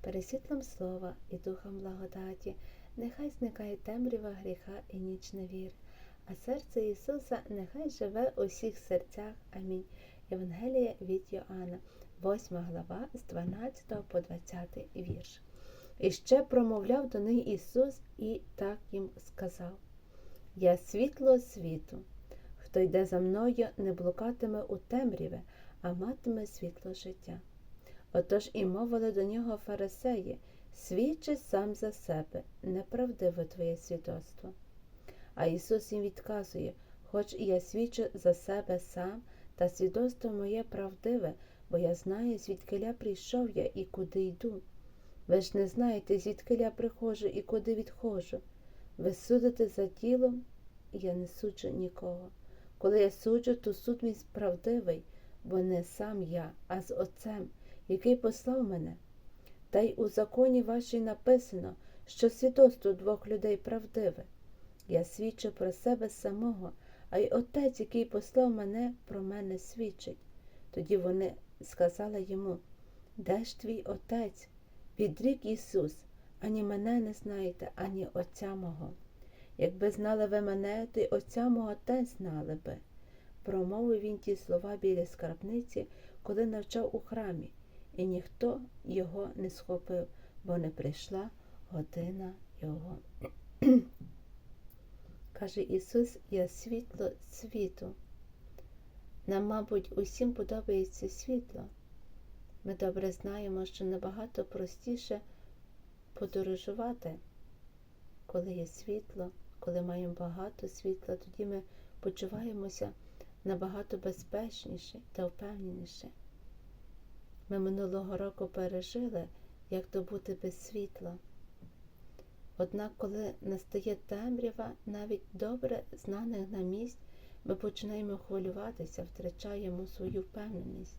Пересвітлом слова і духом благодаті, нехай зникає темрява гріха і ніч невір, а серце Ісуса нехай живе у всіх серцях. Амінь. Євангелія від Йоанна, 8 глава, з 12 по 20 вірш. І ще промовляв до них Ісус і так їм сказав: Я світло світу. Хто йде за мною, не блукатиме у темряві, а матиме світло життя. Отож і мовили до нього фарисеї, свідчи сам за себе, неправдиве твоє свідоцтво. А Ісус їм відказує, хоч і я свідчу за себе сам, та свідоцтво моє правдиве, бо я знаю, звідкиля прийшов я і куди йду. Ви ж не знаєте, звідкиля я приходжу і куди відходжу. Ви судите за тілом, я не суджу нікого. Коли я суджу, то суд мій справдивий, бо не сам я, а з Отцем який послав мене. Та й у законі вашій написано, що свідоцтво двох людей правдиве. Я свідчу про себе самого, а й отець, який послав мене, про мене свідчить. Тоді вони сказали йому Де ж твій отець? Відрік Ісус, ані мене не знаєте, ані Отця мого. Якби знали ви мене, то й Отця мого теж знали би. Промовив він ті слова біля скарбниці, коли навчав у храмі і ніхто його не схопив, бо не прийшла година його. Каже Ісус, я світло світу. Нам, мабуть, усім подобається світло. Ми добре знаємо, що набагато простіше подорожувати, коли є світло, коли маємо багато світла, тоді ми почуваємося набагато безпечніше та впевненіше. Ми минулого року пережили, як то бути без світла. Однак, коли настає темрява, навіть добре знаних на місць, ми починаємо хвилюватися, втрачаємо свою впевненість.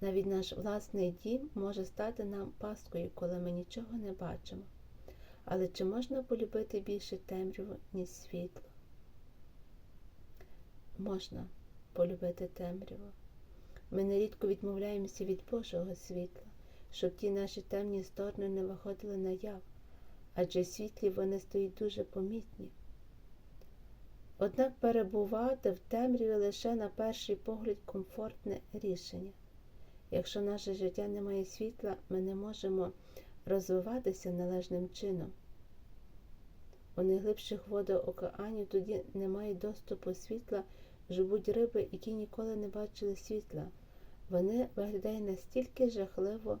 Навіть наш власний дім може стати нам пасткою, коли ми нічого не бачимо. Але чи можна полюбити більше темряву, ніж світло? Можна полюбити темряву. Ми нерідко відмовляємося від Божого світла, щоб ті наші темні сторони не виходили на яв, адже світлі вони стають дуже помітні. Однак перебувати в темряві лише на перший погляд комфортне рішення. Якщо наше життя не має світла, ми не можемо розвиватися належним чином. У найглибших водах океанів тоді немає доступу світла, живуть риби, які ніколи не бачили світла. Вони виглядають настільки жахливо,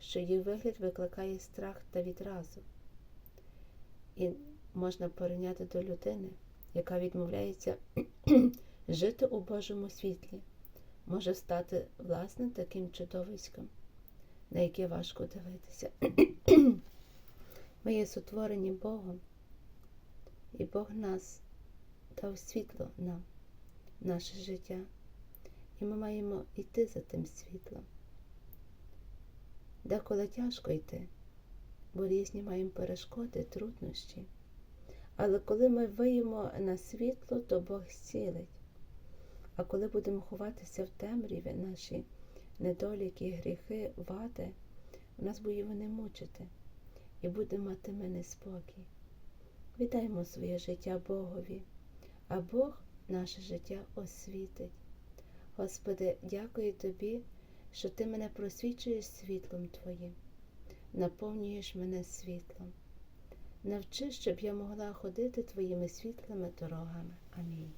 що їх вигляд викликає страх та відразу. І можна порівняти до людини, яка відмовляється жити у Божому світлі, може стати власним таким чудовиськом, на яке важко дивитися. Ми є сотворені Богом, і Бог нас дав світло нам, наше життя. І ми маємо йти за тим світлом. Деколи тяжко йти, бо різні маємо перешкоди, труднощі. Але коли ми виємо на світло, то Бог зцілить. А коли будемо ховатися в темряві наші недоліки, гріхи, вади, у нас буде вони мучити і будемо мати ми неспокій. Віддаймо своє життя Богові, а Бог наше життя освітить. Господи, дякую Тобі, що Ти мене просвічуєш світлом Твоїм, наповнюєш мене світлом. Навчи, щоб я могла ходити Твоїми світлими дорогами. Амінь.